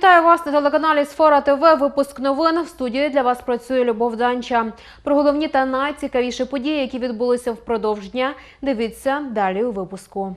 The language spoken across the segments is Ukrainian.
Вітаю вас на телеканалі Сфера ТВ. Випуск новин в студії для вас працює Любов Данча. Про головні та найцікавіші події, які відбулися впродовж дня. Дивіться далі у випуску.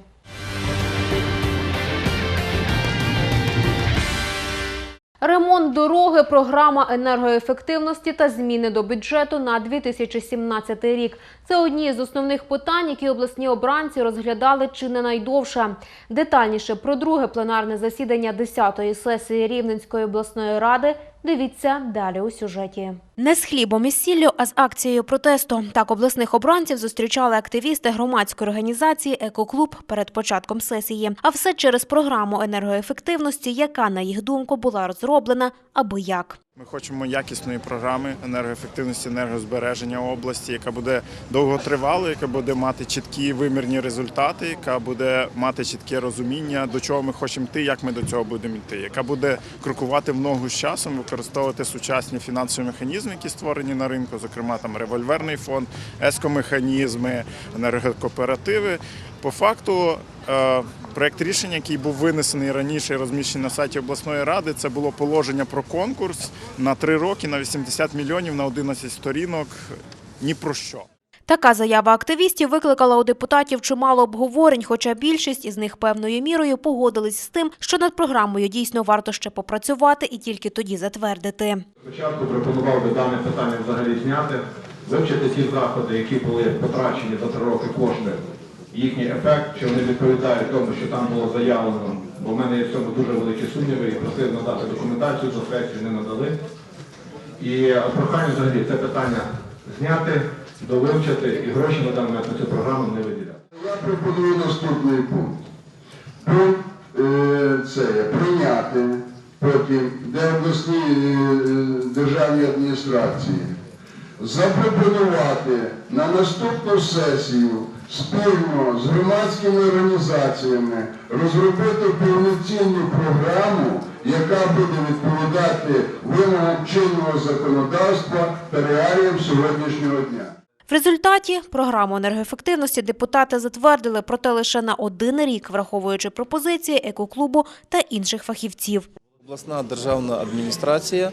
Ремонт дороги, програма енергоефективності та зміни до бюджету на 2017 рік. Це одні з основних питань, які обласні обранці розглядали чи не найдовше. Детальніше про друге пленарне засідання 10-ї сесії Рівненської обласної ради дивіться далі у сюжеті. Не з хлібом і сіллю, а з акцією протесту. Так обласних обранців зустрічали активісти громадської організації Екоклуб перед початком сесії. А все через програму енергоефективності, яка, на їх думку, була розроблена аби як. Ми хочемо якісної програми енергоефективності, енергозбереження області, яка буде довготривалою, яка буде мати чіткі вимірні результати, яка буде мати чітке розуміння, до чого ми хочемо йти, як ми до цього будемо йти, яка буде крокувати в ногу з часом, використовувати сучасні фінансові механізми, які створені на ринку, зокрема там револьверний фонд, ескомеханізми, енергокооперативи. По факту е, проект рішення, який був винесений раніше і розміщений на сайті обласної ради, це було положення про конкурс на три роки на 80 мільйонів на 11 сторінок. Ні про що. Така заява активістів викликала у депутатів чимало обговорень, хоча більшість із них певною мірою погодились з тим, що над програмою дійсно варто ще попрацювати і тільки тоді затвердити. Спочатку пропонував би дане питання взагалі зняти, вивчити ті заходи, які були потрачені за три роки кошти, їхній ефект, чи вони відповідають тому, що там було заявлено, бо в мене є в цьому дуже великі сумніви і просив надати документацію до сесії, не надали. І е, прохання взагалі це питання зняти, довивчити і гроші на даний момент на цю програму не виділяти. Я пропоную наступний пункт. Пункт е, це прийняти потім, де обласні е, державні адміністрації запропонувати на наступну сесію спільно з громадськими організаціями розробити повноцінну програму, яка буде відповідати вимогам чинного законодавства та реаліям сьогоднішнього дня. В результаті програму енергоефективності депутати затвердили, проте лише на один рік, враховуючи пропозиції екоклубу та інших фахівців. Обласна державна адміністрація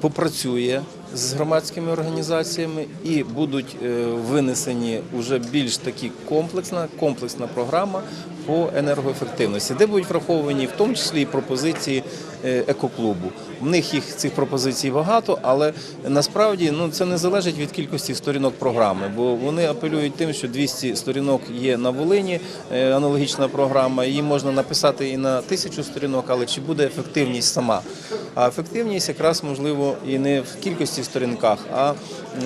попрацює з громадськими організаціями і будуть е, винесені вже більш такі комплексна, комплексна програма по енергоефективності, де будуть враховані в тому числі і пропозиції екоклубу. В них їх цих пропозицій багато, але насправді ну це не залежить від кількості сторінок програми, бо вони апелюють тим, що 200 сторінок є на Волині, е, аналогічна програма. Її можна написати і на тисячу сторінок, але чи буде ефективність сама? А ефективність якраз можливо і не в кількості сторінках, а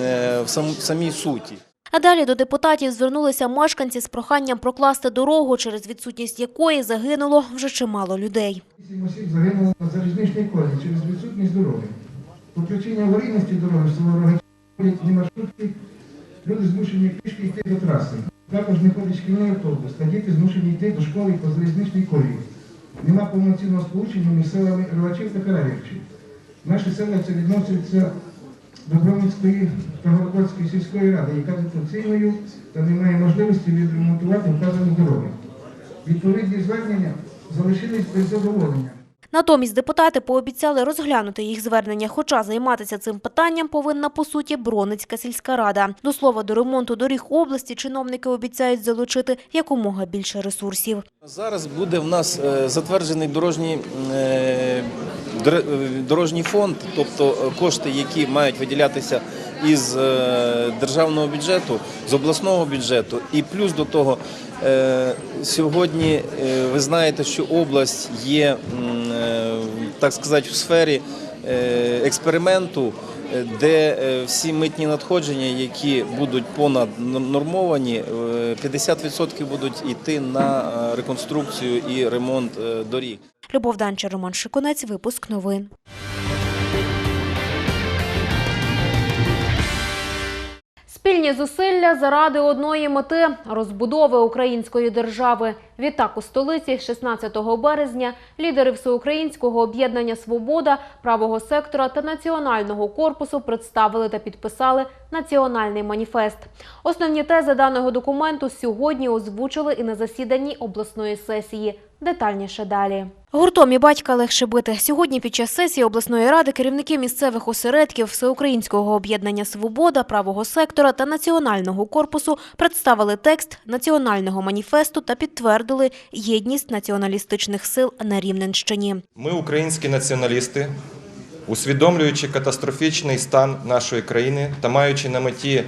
е, в самій суті. А далі до депутатів звернулися мешканці з проханням прокласти дорогу, через відсутність якої загинуло вже чимало людей. Вісім осіб загинуло на залізничній колії через відсутність дороги. Причині аварійності дороги в село Рогачі маршрутки, люди змушені пішки йти до траси. Також не ходить шкільний автобус, та діти змушені йти до школи по залізничній колії. Нема повноцінного сполучення між селами Рогачів та Каравівчів. Наші села це відносяться до Бромницької та Городоцької сільської ради, яка дотаційною та не має можливості відремонтувати вказані дороги. Відповідні звернення залишились без задоволення. Натомість депутати пообіцяли розглянути їх звернення, хоча займатися цим питанням повинна, по суті, Броницька сільська рада. До слова, до ремонту доріг області чиновники обіцяють залучити якомога більше ресурсів. Зараз буде в нас е, затверджений дорожній, дор- е, дорожній фонд, тобто е, кошти, які мають виділятися із е, державного бюджету, з обласного бюджету. І плюс до того, е, сьогодні ви знаєте, що область є, так сказати, в сфері експерименту. Е, Де е, всі митні надходження, які будуть понад нормовані, е, 50% будуть йти на е, реконструкцію і ремонт е, доріг. Любов Данча, Роман Шикунець, випуск новин. Спільні зусилля заради одної мети розбудови української держави. Відтак у столиці 16 березня лідери всеукраїнського об'єднання Свобода, правого сектора та національного корпусу представили та підписали національний маніфест. Основні тези даного документу сьогодні озвучили і на засіданні обласної сесії. Детальніше далі. Гуртом і батька легше бити. Сьогодні під час сесії обласної ради керівники місцевих осередків Всеукраїнського об'єднання Свобода, правого сектора та національного корпусу представили текст національного маніфесту та підтвердили єдність націоналістичних сил на Рівненщині. Ми, українські націоналісти, усвідомлюючи катастрофічний стан нашої країни та маючи на меті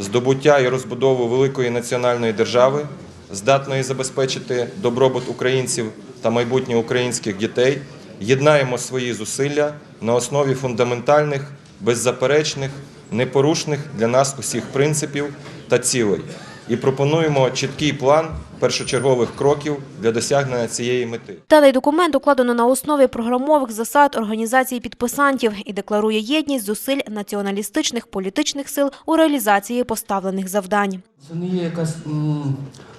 здобуття і розбудову великої національної держави, здатної забезпечити добробут українців та майбутнє українських дітей, єднаємо свої зусилля на основі фундаментальних, беззаперечних, непорушних для нас усіх принципів та цілей і пропонуємо чіткий план першочергових кроків для досягнення цієї мети. Даний документ укладено на основі програмових засад організації підписантів і декларує єдність зусиль націоналістичних політичних сил у реалізації поставлених завдань. Це не є якась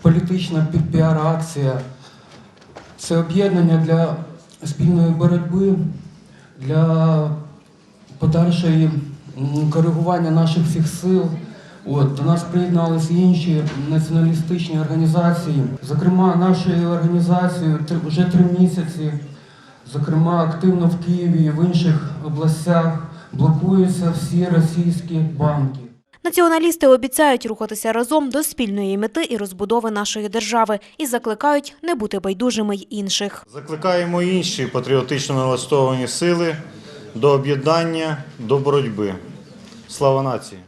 політична пі- піар-акція. Це об'єднання для спільної боротьби, для подальшої коригування наших всіх сил. От, до нас приєдналися інші націоналістичні організації. Зокрема, нашою організацією вже три місяці, зокрема, активно в Києві і в інших областях блокуються всі російські банки. Націоналісти обіцяють рухатися разом до спільної мети і розбудови нашої держави і закликають не бути байдужими й інших. Закликаємо інші патріотично налаштовані сили до об'єднання, до боротьби. Слава нації!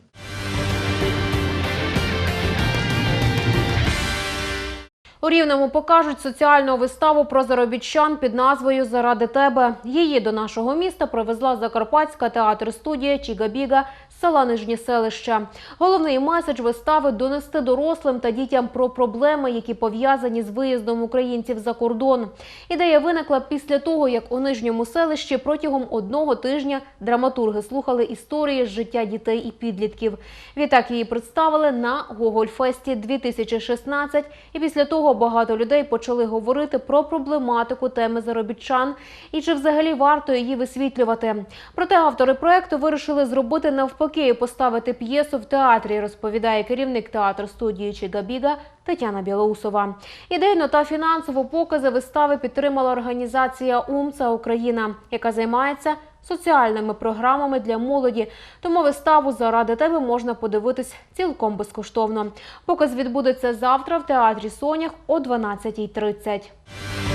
У Рівному покажуть соціальну виставу про заробітчан під назвою Заради тебе. Її до нашого міста привезла Закарпатська театр-студія Чіга-Біга з села Нижнє селище. Головний меседж вистави донести дорослим та дітям про проблеми, які пов'язані з виїздом українців за кордон. Ідея виникла після того, як у нижньому селищі протягом одного тижня драматурги слухали історії з життя дітей і підлітків. Відтак її представили на Гогольфесті 2016 і після того багато людей почали говорити про проблематику теми заробітчан і чи взагалі варто її висвітлювати. Проте автори проекту вирішили зробити навпаки і поставити п'єсу в театрі, розповідає керівник театру студії Чигабіга Тетяна Білоусова. Ідейно та фінансово покази вистави підтримала організація УМЦА Україна, яка займається соціальними програмами для молоді. Тому виставу заради тебе можна подивитись цілком безкоштовно. Показ відбудеться завтра в театрі Сонях о 12.30.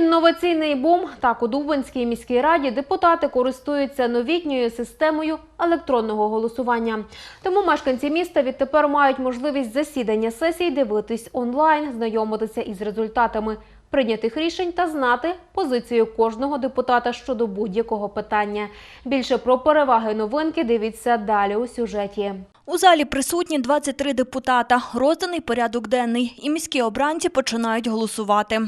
Інноваційний бум так у Дубинській міській раді депутати користуються новітньою системою електронного голосування. Тому мешканці міста відтепер мають можливість засідання сесій дивитись онлайн, знайомитися із результатами прийнятих рішень та знати позицію кожного депутата щодо будь-якого питання. Більше про переваги новинки дивіться далі у сюжеті. У залі присутні 23 депутата. Розданий порядок денний. І міські обранці починають голосувати.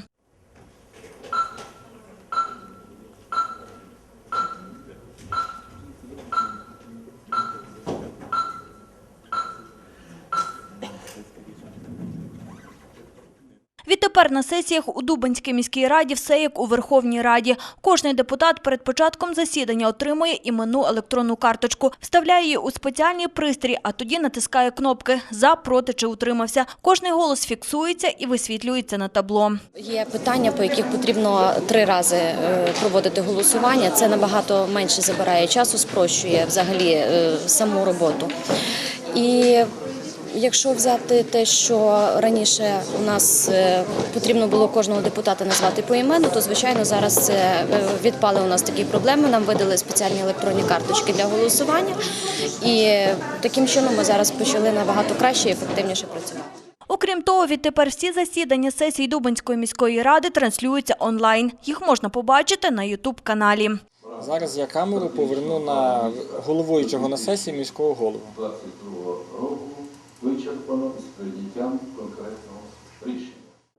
Відтепер на сесіях у Дубинській міській раді все як у Верховній Раді. Кожний депутат перед початком засідання отримує іменну електронну карточку, вставляє її у спеціальний пристрій, а тоді натискає кнопки «За», «Проти» чи «Утримався». Кожний голос фіксується і висвітлюється на табло. Є питання, по яких потрібно три рази е, проводити голосування. Це набагато менше забирає часу, спрощує взагалі е, саму роботу. І якщо взяти те, що раніше у нас е, потрібно було кожного депутата назвати поіменно, то звичайно зараз це е, відпали у нас такі проблеми. Нам видали спеціальні електронні карточки для голосування, і таким чином ми зараз почали набагато краще і ефективніше працювати. Окрім того, відтепер всі засідання сесій Дубинської міської ради транслюються онлайн. Їх можна побачити на Ютуб-каналі. Зараз я камеру поверну на головуючого на сесії міського голову. Вичерпано з прийняттям конкретного рішення.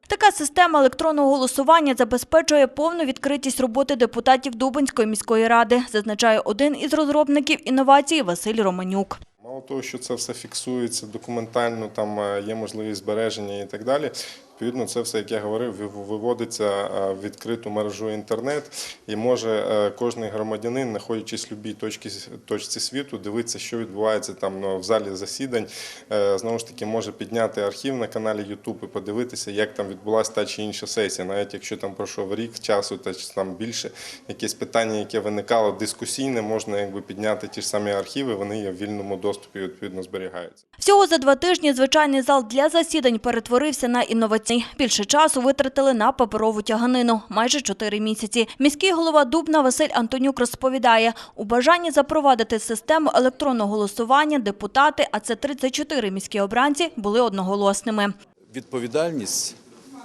Така система електронного голосування забезпечує повну відкритість роботи депутатів Дубинської міської ради, зазначає один із розробників інновації Василь Романюк. Мало того, що це все фіксується документально, там е, є можливість збереження і так далі. Відповідно, це все, як я говорив, виводиться е, в відкриту мережу інтернет, і може е, кожний громадянин, знаходячись в будь-якій точці, точці світу, дивитися, що відбувається там ну, в залі засідань. Е, Знову ж таки, може підняти архів на каналі YouTube і подивитися, як там відбулася та чи інша сесія, навіть якщо там пройшов рік часу, та чи там більше якесь питання, яке виникало дискусійне, можна якби підняти ті ж самі архіви, вони є в вільному доступі, відповідно зберігаються. Всього за два тижні звичайний зал для засідань перетворився на інноваційний. Більше часу витратили на паперову тяганину – майже чотири місяці. Міський голова Дубна Василь Антонюк розповідає, у бажанні запровадити систему електронного голосування депутати, а це 34 міські обранці, були одноголосними. відповідальність,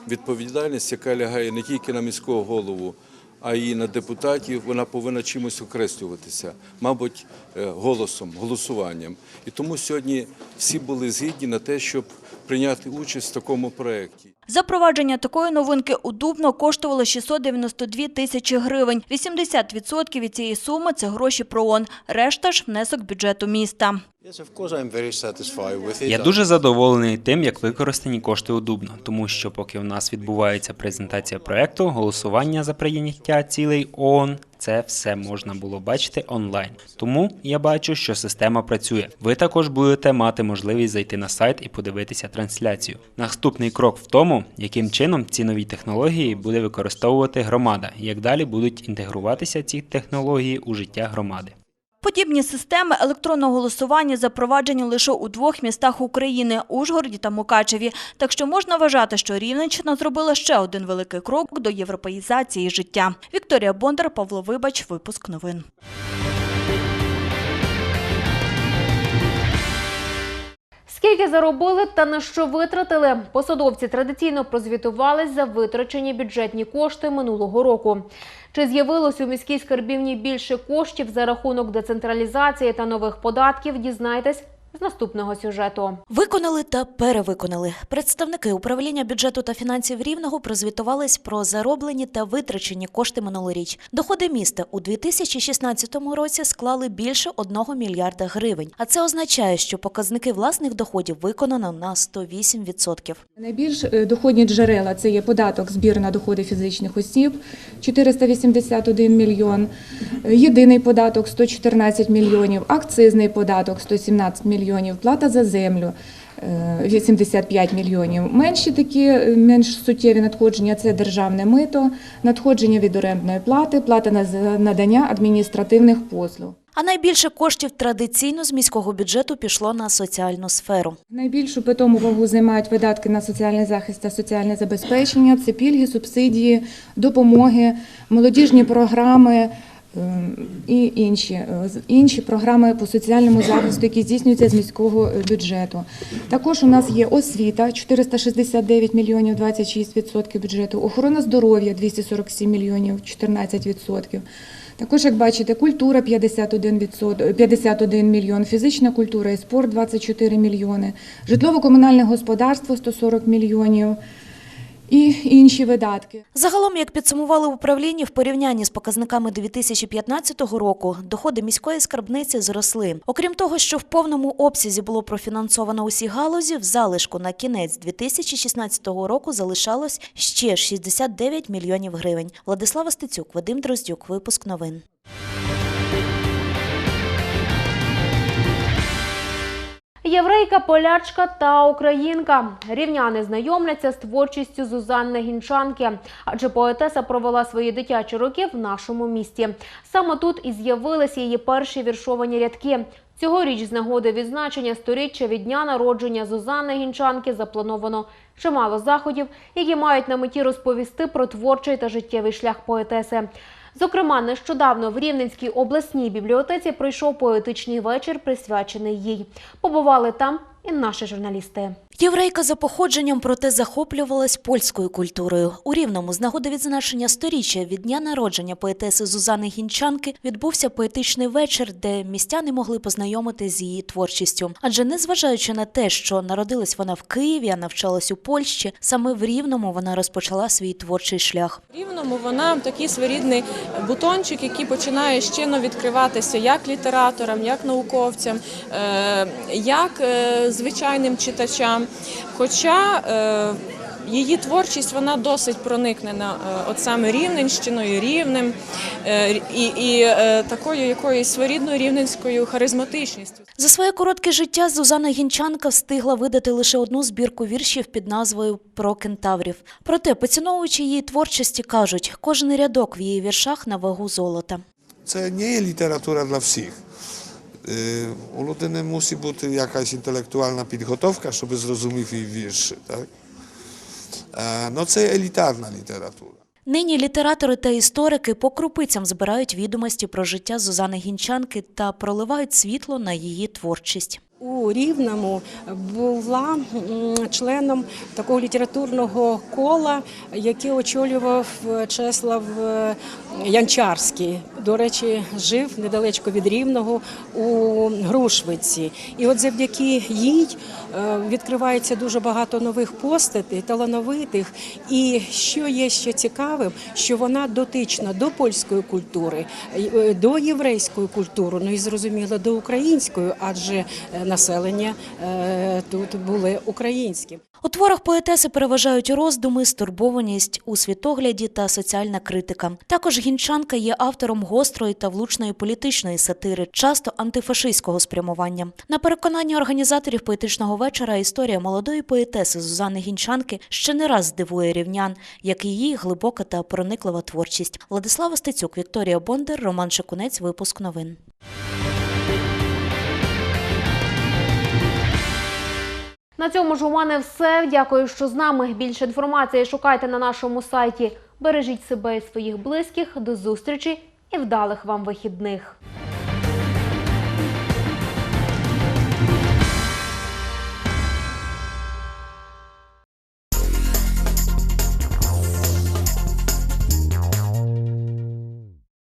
відповідальність, яка лягає не тільки на міського голову, а й на депутатів, вона повинна чимось окреслюватися, мабуть, е, голосом, голосуванням. І тому сьогодні всі були згідні на те, щоб прийняти участь в такому проєкті. Запровадження такої новинки у Дубно коштувало 692 тисячі гривень. 80% від цієї суми – це гроші ПРООН, решта ж – внесок бюджету міста. Я дуже задоволений тим, як використані кошти у Дубно, тому що поки у нас відбувається презентація проекту, голосування за прийняття цілей ООН, це все можна було бачити онлайн. Тому я бачу, що система працює. Ви також будете мати можливість зайти на сайт і подивитися трансляцію. Наступний крок в тому, яким чином ці нові технології буде використовувати громада, як далі будуть інтегруватися ці технології у життя громади. Подібні системи електронного голосування запроваджені лише у двох містах України – Ужгороді та Мукачеві. Так що можна вважати, що Рівненщина зробила ще один великий крок до європеїзації життя. Вікторія Бондар, Павло Вибач, випуск новин. Скільки заробили та на що витратили? Посадовці традиційно прозвітувались за витрачені бюджетні кошти минулого року. Чи з'явилось у міській скарбівні більше коштів за рахунок децентралізації та нових податків? Дізнайтесь з наступного сюжету. Виконали та перевиконали. Представники управління бюджету та фінансів Рівного прозвітувались про зароблені та витрачені кошти минулоріч. Доходи міста у 2016 році склали більше 1 мільярда гривень. А це означає, що показники власних доходів виконано на 108%. Найбільш е, доходні джерела це є податок збір на доходи фізичних осіб 481 мільйон, єдиний податок 114 мільйонів, акцизний податок 117 мільйонів, плата за землю е, 85 мільйонів. Менші такі, е, менш суттєві надходження це державне мито, надходження від орендної плати, плата на з- надання адміністративних послуг. А найбільше коштів традиційно з міського бюджету пішло на соціальну сферу. Найбільшу питому вагу займають видатки на соціальний захист та соціальне забезпечення. Це пільги, субсидії, допомоги, молодіжні програми е, і інші, е, інші програми по соціальному захисту, які здійснюються з міського е, бюджету. Також у нас є освіта 469 мільйонів 26% бюджету, охорона здоров'я 247 мільйонів 14%. Також, як бачите, культура 51, 51 мільйон, фізична культура і спорт 24 мільйони, житлово-комунальне господарство 140 мільйонів і інші видатки. Загалом, як підсумували в управлінні, в порівнянні з показниками 2015 року, доходи міської скарбниці зросли. Окрім того, що в повному обсязі було профінансовано усі галузі, в залишку на кінець 2016 року залишалось ще 69 мільйонів гривень. Владислава Стецюк, Вадим Дроздюк, випуск новин. Єврейка, полячка та українка. Рівняни знайомляться з творчістю Зузанни Гінчанки, адже поетеса провела свої дитячі роки в нашому місті. Саме тут і з'явилися її перші віршовані рядки. Цьогоріч з нагоди відзначення сторіччя від дня народження Зузанни Гінчанки заплановано чимало заходів, які мають на меті розповісти про творчий та життєвий шлях поетеси. Зокрема, нещодавно в Рівненській обласній бібліотеці пройшов поетичний вечір, присвячений їй. Побували там і наші журналісти. Єврейка за походженням, проте захоплювалась польською культурою. У Рівному з нагоди відзначення сторіччя від дня народження поетеси Зузани Гінчанки відбувся поетичний вечір, де містяни могли познайомитися з її творчістю. Адже незважаючи на те, що народилась вона в Києві, а навчалась у Польщі, саме в Рівному вона розпочала свій творчий шлях. Рівному вона такий своєрідний бутончик, який починає щино відкриватися як літераторам, як науковцям, е, як е, звичайним читачам. Хоча е, її творчість вона досить проникнена е, от саме Рівненщиною, рівнем е, і, і такою якоюсь своєрідною рівненською харизматичністю. За своє коротке життя Зузана Гінчанка встигла видати лише одну збірку віршів під назвою Про кентаврів. Проте, поціновуючи її творчості, кажуть, кожен рядок в її віршах на вагу золота. Це не є література для всіх. У людини мусить бути якась інтелектуальна підготовка, щоб зрозумів її вірші. Так? Ну, це елітарна література. Нині літератори та історики по крупицям збирають відомості про життя Зузани Гінчанки та проливають світло на її творчість. У Рівному була членом такого літературного кола, яке очолював е, Чеслав е, Янчарський. До речі, жив недалечко від Рівного у Грушвиці. І от завдяки їй е, відкривається дуже багато нових постатей, талановитих. І що є ще цікавим, що вона дотична до польської культури, до єврейської культури, ну і зрозуміло до української, адже населення е, тут були українським. У творах поетеси переважають роздуми, стурбованість у світогляді та соціальна критика. Також гінчанка є автором гострої та влучної політичної сатири, часто антифашистського спрямування. На переконання організаторів поетичного вечора історія молодої поетеси Зузани Гінчанки ще не раз здивує рівнян, як і її глибока та прониклива творчість. Владислава Стецюк, Вікторія Бондар, Роман Шикунець. Випуск новин. На цьому ж у мене все. Дякую, що з нами. Більше інформації шукайте на нашому сайті. Бережіть себе і своїх близьких. До зустрічі і вдалих вам вихідних.